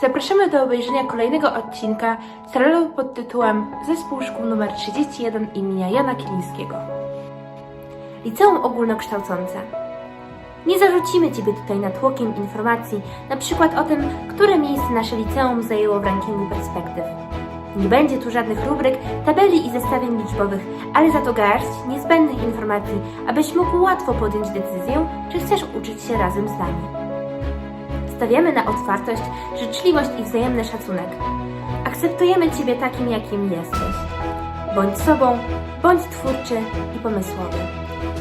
Zapraszamy do obejrzenia kolejnego odcinka serialu pod tytułem Zespół Szkół nr 31 imienia Jana Kilińskiego. Liceum ogólnokształcące. Nie zarzucimy Ciebie tutaj natłokiem informacji, na przykład o tym, które miejsce nasze liceum zajęło w rankingu perspektyw. Nie będzie tu żadnych rubryk, tabeli i zestawień liczbowych, ale za to garść niezbędnych informacji, abyś mógł łatwo podjąć decyzję, czy chcesz uczyć się razem z nami. Stawiamy na otwartość, życzliwość i wzajemny szacunek. Akceptujemy Ciebie takim, jakim jesteś. Bądź sobą, bądź twórczy i pomysłowy.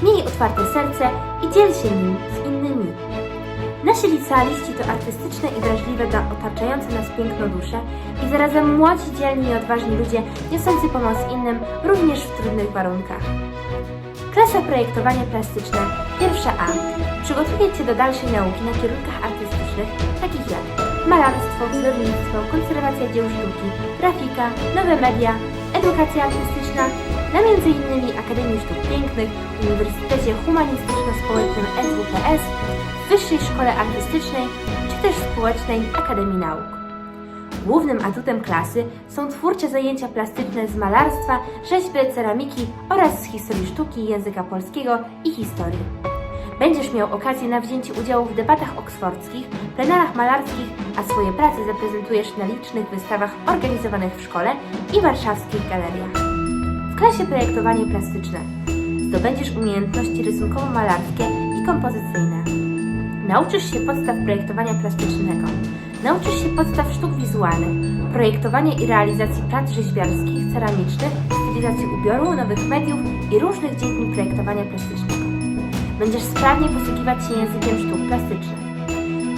Miej otwarte serce i dziel się nim z innymi. Nasi licealiści to artystyczne i wrażliwe na otaczające nas piękno dusze i zarazem młodzi, dzielni i odważni ludzie niosący pomoc innym również w trudnych warunkach. Klasa projektowanie plastyczne, pierwsza A, przygotuje Cię do dalszej nauki na kierunkach artystycznych, takich jak malarstwo, wzornictwo, konserwacja dzieł sztuki, grafika, nowe media, edukacja artystyczna, na m.in. Akademii Sztuk Pięknych, Uniwersytecie Humanistyczno-Społecznym SWPS, Wyższej Szkole Artystycznej czy też Społecznej Akademii Nauk. Głównym atutem klasy są twórcze zajęcia plastyczne z malarstwa, rzeźby, ceramiki oraz z historii sztuki, języka polskiego i historii. Miał okazję na wzięcie udziału w debatach oksfordzkich, plenarach malarskich, a swoje prace zaprezentujesz na licznych wystawach organizowanych w szkole i warszawskich galeriach. W klasie projektowanie plastyczne zdobędziesz umiejętności rysunkowo-malarskie i kompozycyjne. Nauczysz się podstaw projektowania plastycznego. Nauczysz się podstaw sztuk wizualnych, projektowania i realizacji prac rzeźbiarskich, ceramicznych, stylizacji ubioru, nowych mediów i różnych dziedzin projektowania plastycznego. Będziesz sprawnie posługiwać się językiem sztuk plastycznych.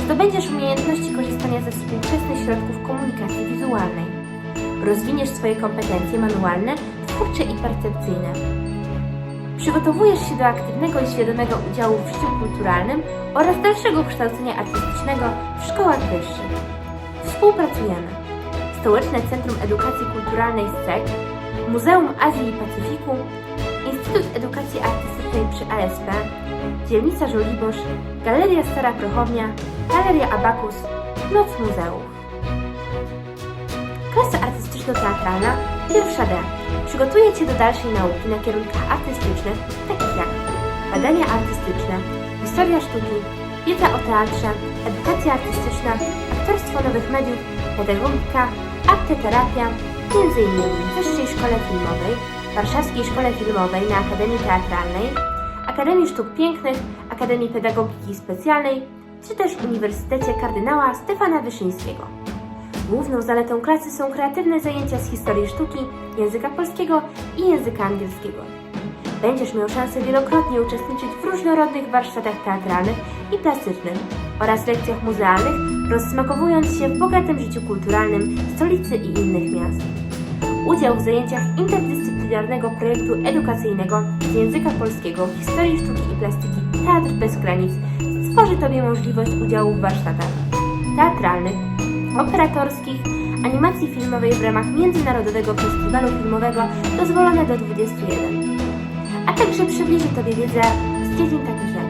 Zdobędziesz umiejętności korzystania ze współczesnych środków komunikacji wizualnej. Rozwiniesz swoje kompetencje manualne, twórcze i percepcyjne. Przygotowujesz się do aktywnego i świadomego udziału w życiu kulturalnym oraz dalszego kształcenia artystycznego w szkołach wyższych. Współpracujemy. Stołeczne Centrum Edukacji Kulturalnej SCEK, Muzeum Azji i Pacyfiku, Instytut Edukacji Artystycznej przy ASP, Dzielnica Żoliborz, Galeria Stara Prochownia, Galeria Abakus, Noc Muzeów. Klasa artystyczno-teatralna pierwsza D przygotuje Cię do dalszej nauki na kierunkach artystycznych, takich jak badania artystyczne, historia sztuki, wiedza o teatrze, edukacja artystyczna, aktorstwo nowych mediów, pedagogika, arteterapia, m.in. w Wyższej Szkole Filmowej, Warszawskiej Szkole Filmowej na Akademii Teatralnej, Akademii Sztuk Pięknych, Akademii Pedagogiki Specjalnej, czy też Uniwersytecie Kardynała Stefana Wyszyńskiego. Główną zaletą klasy są kreatywne zajęcia z historii sztuki, języka polskiego i języka angielskiego. Będziesz miał szansę wielokrotnie uczestniczyć w różnorodnych warsztatach teatralnych i plastycznych oraz lekcjach muzealnych, rozsmakowując się w bogatym życiu kulturalnym stolicy i innych miast. Udział w zajęciach interdyscyplinarnego projektu edukacyjnego z języka polskiego, historii sztuki i plastyki Teatr bez granic stworzy Tobie możliwość udziału w warsztatach teatralnych, operatorskich, animacji filmowej w ramach Międzynarodowego Festiwalu Filmowego dozwolone do 21, a także przybliży Tobie wiedzę z dziedzin takich jak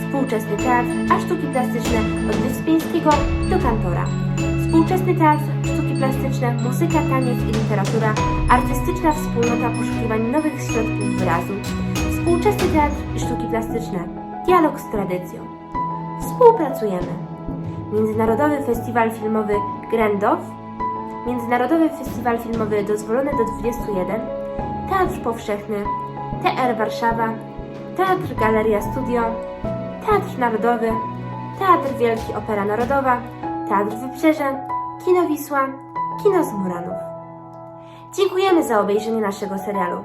współczesny teatr, a sztuki plastyczne od Wyspiańskiego do Kantora, współczesny teatr, sztuki plastyczne, muzyka, taniec i literatura, artystyczna wspólnota poszukiwań nowych środków wyrazu, współczesny teatr i sztuki plastyczne, dialog z tradycją. Współpracujemy. Międzynarodowy Festiwal Filmowy Grandow, Międzynarodowy Festiwal Filmowy dozwolony do 21, Teatr Powszechny, TR Warszawa, Teatr Galeria Studio, Teatr Narodowy, Teatr Wielki Opera Narodowa, Teatr Wybrzeże, Kino Wisła, Kino z Muranów. Dziękujemy za obejrzenie naszego serialu.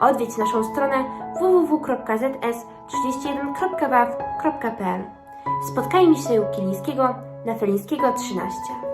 Odwiedź naszą stronę www.zs31.waw.pl Spotkajmy się u Kilińskiego na Felińskiego 13.